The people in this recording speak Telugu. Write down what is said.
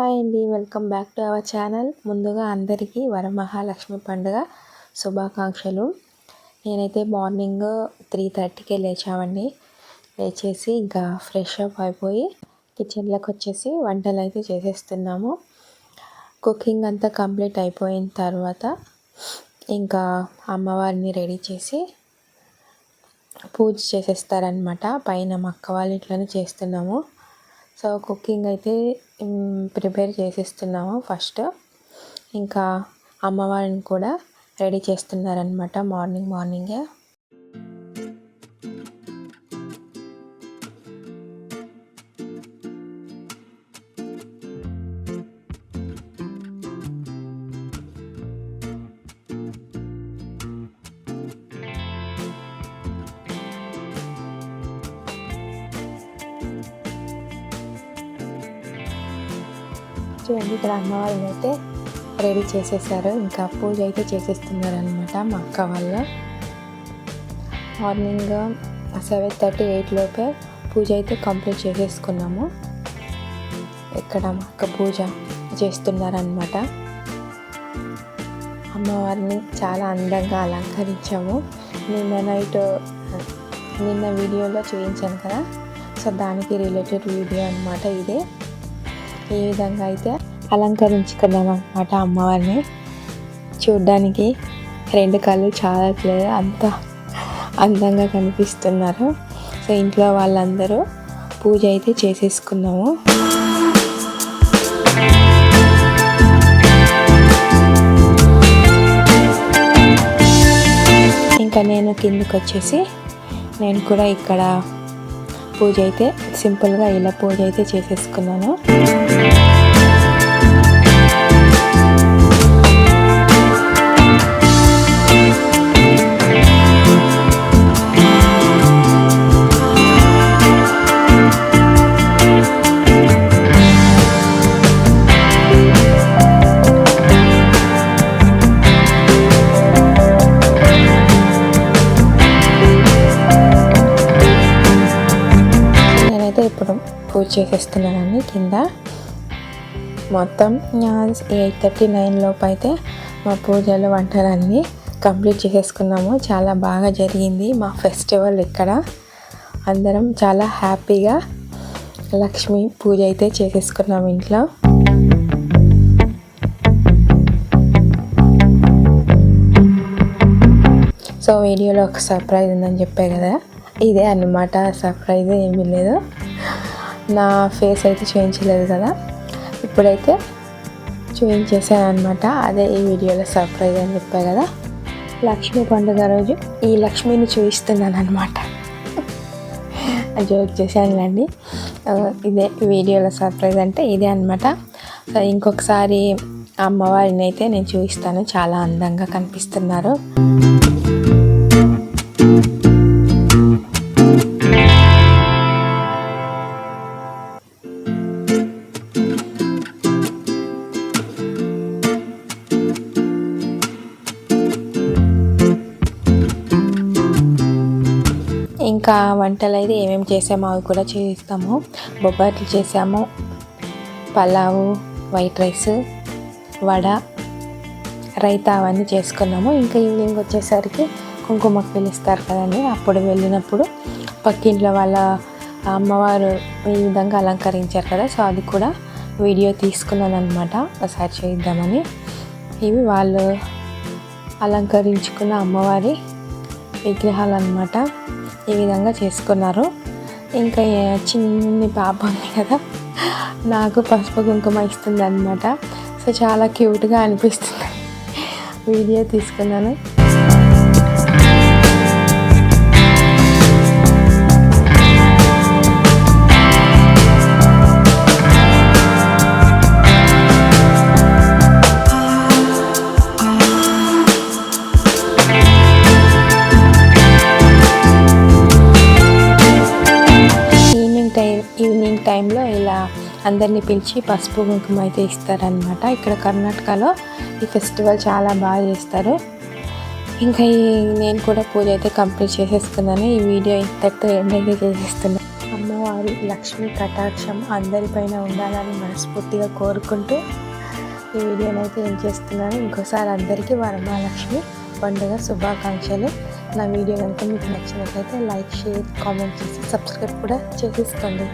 హాయ్ అండి welcome back to our channel. ముందుగా అందరికీ వరమహాలక్ష్మి పండుగ శుభాకాంక్షలు. నేనైతే మార్నింగ్ త్రీ థర్టీకే లేచామండి. లేచేసి ఇంకా ఫ్రెష్ అప్ అయిపోయి కిచెన్లోకి వచ్చేసి వంటలు అయితే చేసేస్తున్నాము. కుకింగ్ అంతా కంప్లీట్ అయిపోయిన తర్వాత ఇంకా అమ్మవారిని రెడీ చేసి పూజ చేసేస్తారనమాట పైన మా అక్క వాళ్ళ చేస్తున్నాము. సో కుకింగ్ అయితే ప్రిపేర్ చేసేస్తున్నాము ఫస్ట్. ఇంకా అమ్మవారిని కూడా రెడీ చేస్తున్నారనమాట మార్నింగ్ మార్నింగే. చూడండి ఇక్కడ అమ్మవారిని అయితే రెడీ చేసేసారు. ఇంకా పూజ అయితే చేసేస్తున్నారు అనమాట మా అక్క వాళ్ళు. మార్నింగ్ సెవెన్ థర్టీ ఎయిట్ లోపే పూజ అయితే కంప్లీట్ చేసేసుకున్నాము. ఇక్కడ మా అక్క పూజ చేస్తున్నారనమాట అమ్మవారిని చాలా అందంగా అలంకరించాము. నిన్న నైట్ నిన్న వీడియోలో చూపించాను కదా. సో దానికి రిలేటెడ్ వీడియో అనమాట ఇదే. ఈ విధంగా అయితే అలంకరించుకున్నాం అనమాట అమ్మవారిని. చూడ్డానికి రెండు కళ్ళు చాలా అంత అందంగా కనిపిస్తున్నారు. సో ఇంట్లో వాళ్ళందరూ పూజ అయితే చేసేసుకున్నాము. ఇంకా నేను కిందకి వచ్చేసి నేను కూడా ఇక్కడ పూజ అయితే సింపుల్గా ఇలా పూజ అయితే చేసేసుకున్నాను. పూజ చేసేస్తున్నానండి కింద. మొత్తం ఎయిట్ థర్టీ నైన్ లోపు అయితే మా పూజలు వంటలన్నీ కంప్లీట్ చేసేసుకున్నాము. చాలా బాగా జరిగింది మా ఫెస్టివల్ ఇక్కడ. అందరం చాలా హ్యాపీగా లక్ష్మి పూజ అయితే చేసేసుకున్నాము ఇంట్లో. సో వీడియోలో ఒక సర్ప్రైజ్ ఉందని చెప్పే కదా. ఇదే అన్నమాట సర్ప్రైజ్ ఏమీ లేదు. నా ఫేస్ అయితే చూపించలేదు కదా. ఇప్పుడైతే చూపించేసాను అనమాట అదే ఈ వీడియోలో సర్ప్రైజ్ అని చెప్పా కదా. లక్ష్మీ పండుగ రోజు ఈ లక్ష్మిని చూపిస్తున్నాను అనమాట జోక్ చేశానులేండి ఇదే వీడియోలో సర్ప్రైజ్ అంటే ఇదే అనమాట ఇంకొకసారి అమ్మవారిని అయితే నేను చూపిస్తాను. చాలా అందంగా కనిపిస్తున్నారు. ఇంకా వంటలు అయితే ఏమేమి చేసామో అవి కూడా చేస్తాము. బొబ్బట్లు చేసాము. పలావు వైట్ రైస్ వడ రైతా అవన్నీ చేసుకున్నాము. ఇంకా ఈవినింగ్ వచ్చేసరికి కుంకుమకు పిలుస్తారు కదండి. అప్పుడు వెళ్ళినప్పుడు పక్కింట్లో వాళ్ళ అమ్మవారు ఈ విధంగా అలంకరించారు కదా సో అది కూడా వీడియో తీసుకున్నాను అనమాట ఒకసారి చేద్దామని. ఇవి వాళ్ళు అలంకరించుకున్న అమ్మవారి విగ్రహాలు అనమాట ఈ విధంగా చేసుకున్నారు. ఇంకా చిన్ని పాప ఉంది కదా నాకు పసుపు కుంకుమ ఇస్తుంది అనమాట సో చాలా క్యూట్గా అనిపిస్తుంది. వీడియో తీసుకున్నాను. అందరినీ పిలిచి పసుపు కుంకుమ అయితే ఇస్తారనమాట ఇక్కడ కర్ణాటకలో ఈ ఫెస్టివల్ చాలా బాగా చేస్తారు. ఇంకా ఈ నేను కూడా పూజ అయితే కంప్లీట్ చేసేసుకున్నాను ఈ వీడియో ఇంతటితో ఎండ్ అయితే చేసేస్తున్నాను. అమ్మవారు అమ్మవారి లక్ష్మీ కటాక్షం అందరిపైన ఉండాలని మనస్ఫూర్తిగా కోరుకుంటూ ఈ వీడియోని అయితే ఏం చేస్తున్నాను. ఇంకోసారి అందరికీ వరమహాలక్ష్మి పండుగ శుభాకాంక్షలు. నా వీడియో కనుక మీకు నచ్చినట్లయితే లైక్ షేర్ కామెంట్ చేసి సబ్స్క్రైబ్ కూడా చేసేసుకోండి.